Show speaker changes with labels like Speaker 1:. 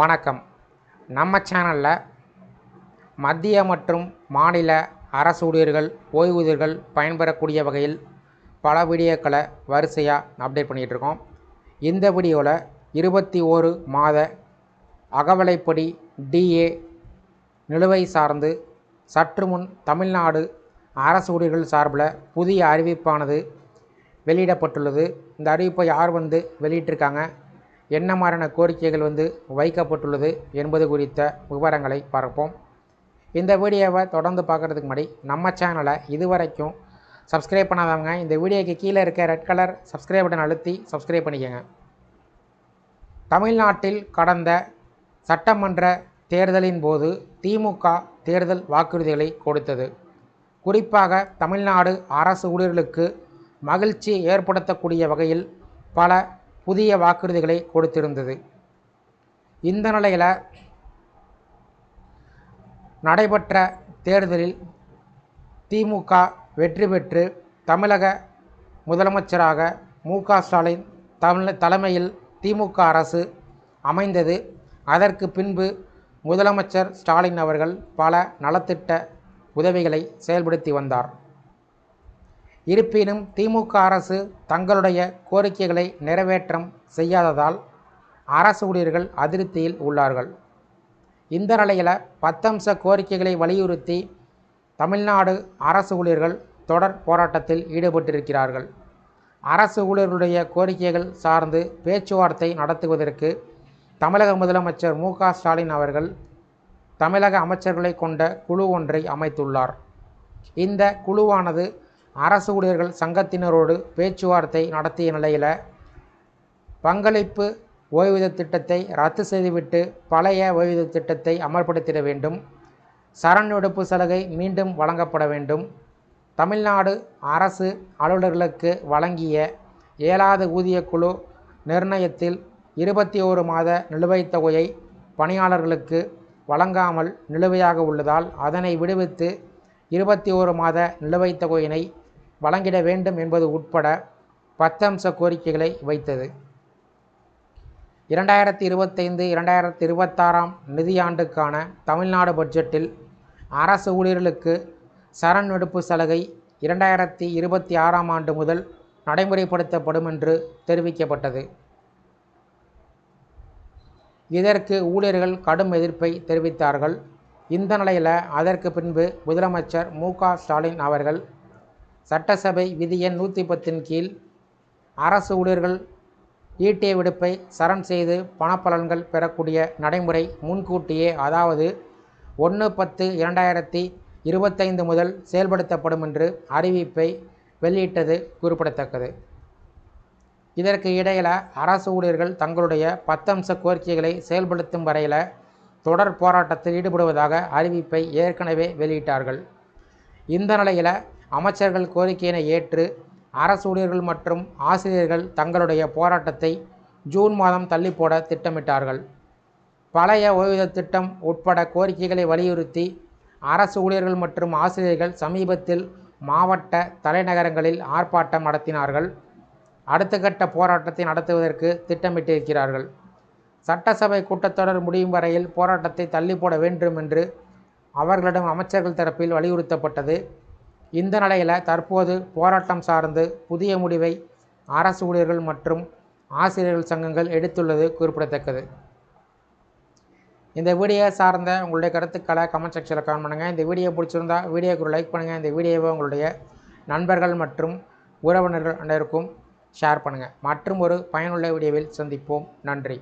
Speaker 1: வணக்கம். நம்ம சேனலில் மத்திய மற்றும் மாநில அரசு ஊழியர்கள் ஓய்வூதியர்கள் பயன்பெறக்கூடிய வகையில் பல வீடியோக்களை வரிசையாக அப்டேட் பண்ணிகிட்டு இருக்கோம். இந்த வீடியோவில் இருபத்தி ஓரு மாத அகவலைப்படி டிஏ நிலுவை சார்ந்து சற்று முன் தமிழ்நாடு அரசு ஊழியர்கள் சார்பில் புதிய அறிவிப்பானது வெளியிடப்பட்டுள்ளது. இந்த அறிவிப்பை யார் வந்து வெளியிட்டிருக்காங்க? என்ன மாதிரியான கோரிக்கைகள் வந்து வைக்கப்பட்டுள்ளது என்பது குறித்த விவரங்களை பார்ப்போம். இந்த வீடியோவை தொடர்ந்து பார்க்குறதுக்கு முன்னாடி நம்ம சேனலை இதுவரைக்கும் சப்ஸ்கிரைப் பண்ணாதவங்க இந்த வீடியோக்கு கீழே இருக்க ரெட் கலர் சப்ஸ்கிரைப் பட்டன் அழுத்தி சப்ஸ்கிரைப் பண்ணிக்கோங்க. தமிழ்நாட்டில் கடந்த சட்டமன்ற தேர்தலின் போது திமுக தேர்தல் வாக்குறுதிகளை கொடுத்தது. குறிப்பாக தமிழ்நாடு அரசு ஊழியர்களுக்கு மகிழ்ச்சி ஏற்படுத்தக்கூடிய வகையில் பல புதிய வாக்குறுதிகளை கொடுத்திருந்தது. இந்த நிலையில் நடைபெற்ற தேர்தலில் திமுக வெற்றி பெற்று தமிழக முதலமைச்சராக மு க ஸ்டாலின் தமிழ் தலைமையில் திமுக அரசு அமைந்தது. அதற்கு பின்பு முதலமைச்சர் ஸ்டாலின் அவர்கள் பல நலத்திட்ட உதவிகளை செயல்படுத்தி வந்தார். இருப்பினும் திமுக அரசு தங்களுடைய கோரிக்கைகளை நிறைவேற்றம் செய்யாததால் அரசு ஊழியர்கள் அதிருப்தியில் உள்ளார்கள். இந்த நிலையில் பத்தம்ச கோரிக்கைகளை வலியுறுத்தி தமிழ்நாடு அரசு ஊழியர்கள் தொடர் போராட்டத்தில் ஈடுபட்டிருக்கிறார்கள். அரசு ஊழியர்களுடைய கோரிக்கைகள் சார்ந்து பேச்சுவார்த்தை நடத்துவதற்கு தமிழக முதலமைச்சர் மு ஸ்டாலின் அவர்கள் தமிழக அமைச்சர்களை கொண்ட குழு ஒன்றை அமைத்துள்ளார். இந்த குழுவானது அரசு ஊழியர்கள் சங்கத்தினரோடு பேச்சுவார்த்தை நடத்திய நிலையில் பங்களிப்பு ஓய்வூதிய திட்டத்தை ரத்து செய்துவிட்டு பழைய ஓய்வூதிய திட்டத்தை அமல்படுத்திட வேண்டும். சரண் எடுப்பு சலுகை மீண்டும் வழங்கப்பட வேண்டும். தமிழ்நாடு அரசு அலுவலர்களுக்கு வழங்கிய ஏழாவது ஊதியக்குழு நிர்ணயத்தில் இருபத்தி ஓரு மாத நிலுவைத் தொகையை பணியாளர்களுக்கு வழங்காமல் நிலுவையாக உள்ளதால் அதனை விடுவித்து இருபத்தி ஓரு மாத நிலுவைத் தொகையினை வழங்கிட வேண்டும் என்பது உட்பட பத்தம்ச கோரிக்கைகளை வைத்தது. இரண்டாயிரத்தி இருபத்தைந்து இரண்டாயிரத்தி இருபத்தாறாம் நிதியாண்டுக்கான தமிழ்நாடு பட்ஜெட்டில் அரசு ஊழியர்களுக்கு சரண் எடுப்பு சலுகை இரண்டாயிரத்தி இருபத்தி ஆறாம் ஆண்டு முதல் நடைமுறைப்படுத்தப்படும் என்று தெரிவிக்கப்பட்டது. இதற்கு ஊழியர்கள் கடும் எதிர்ப்பை தெரிவித்தார்கள். இந்த நிலையில் அதற்கு பின்பு முதலமைச்சர் மு க ஸ்டாலின் அவர்கள் சட்டசபை விதி எண் நூற்றி பத்தின் கீழ் அரசு ஊழியர்கள் ஈட்டிய விடுப்பை சரண் செய்து பணப்பலன்கள் பெறக்கூடிய நடைமுறை முன்கூட்டியே அதாவது ஒன்று பத்து இரண்டாயிரத்தி இருபத்தைந்து முதல் செயல்படுத்தப்படும் என்று அறிவிப்பை வெளியிட்டது குறிப்பிடத்தக்கது. இதற்கு இடையில் அரசு ஊழியர்கள் தங்களுடைய பத்தம்ச கோரிக்கைகளை செயல்படுத்தும் வரையில் தொடர் போராட்டத்தில் ஈடுபடுவதாக அறிவிப்பை ஏற்கனவே வெளியிட்டார்கள். இந்த நிலையில் அமைச்சர்கள் கோரிக்கையினை ஏற்று அரசு ஊழியர்கள் மற்றும் ஆசிரியர்கள் தங்களுடைய போராட்டத்தை ஜூன் மாதம் தள்ளி போட திட்டமிட்டார்கள். பழைய ஓய்வூதிய திட்டம் உட்பட கோரிக்கைகளை வலியுறுத்தி அரசு ஊழியர்கள் மற்றும் ஆசிரியர்கள் சமீபத்தில் மாவட்ட தலைநகரங்களில் ஆர்ப்பாட்டம் நடத்தினார்கள். அடுத்த கட்ட போராட்டத்தை நடத்துவதற்கு திட்டமிட்டிருக்கிறார்கள். சட்டசபை கூட்டத்தொடர் முடியும் வரையில் போராட்டத்தை தள்ளி போட வேண்டும் என்று அவர்களிடம் அமைச்சர்கள் தரப்பில் வலியுறுத்தப்பட்டது. இந்த நிலையில் தற்போது போராட்டம் சார்ந்து புதிய முடிவை அரசு ஊழியர்கள் மற்றும் ஆசிரியர்கள் சங்கங்கள் எடுத்துள்ளது குறிப்பிடத்தக்கது. இந்த வீடியோ சார்ந்த உங்களுடைய கருத்துக்களை கமெண்ட் செக்ஷனில் கமெண்ட் பண்ணுங்கள் இந்த வீடியோ பிடிச்சிருந்தா வீடியோக்கு லைக் பண்ணுங்கள் இந்த வீடியோவை உங்களுடைய நண்பர்கள் மற்றும் உறவினர்கள் அனைவருக்கும் ஷேர் பண்ணுங்கள் மற்றும் ஒரு பயனுள்ள வீடியோவில் சந்திப்போம். நன்றி.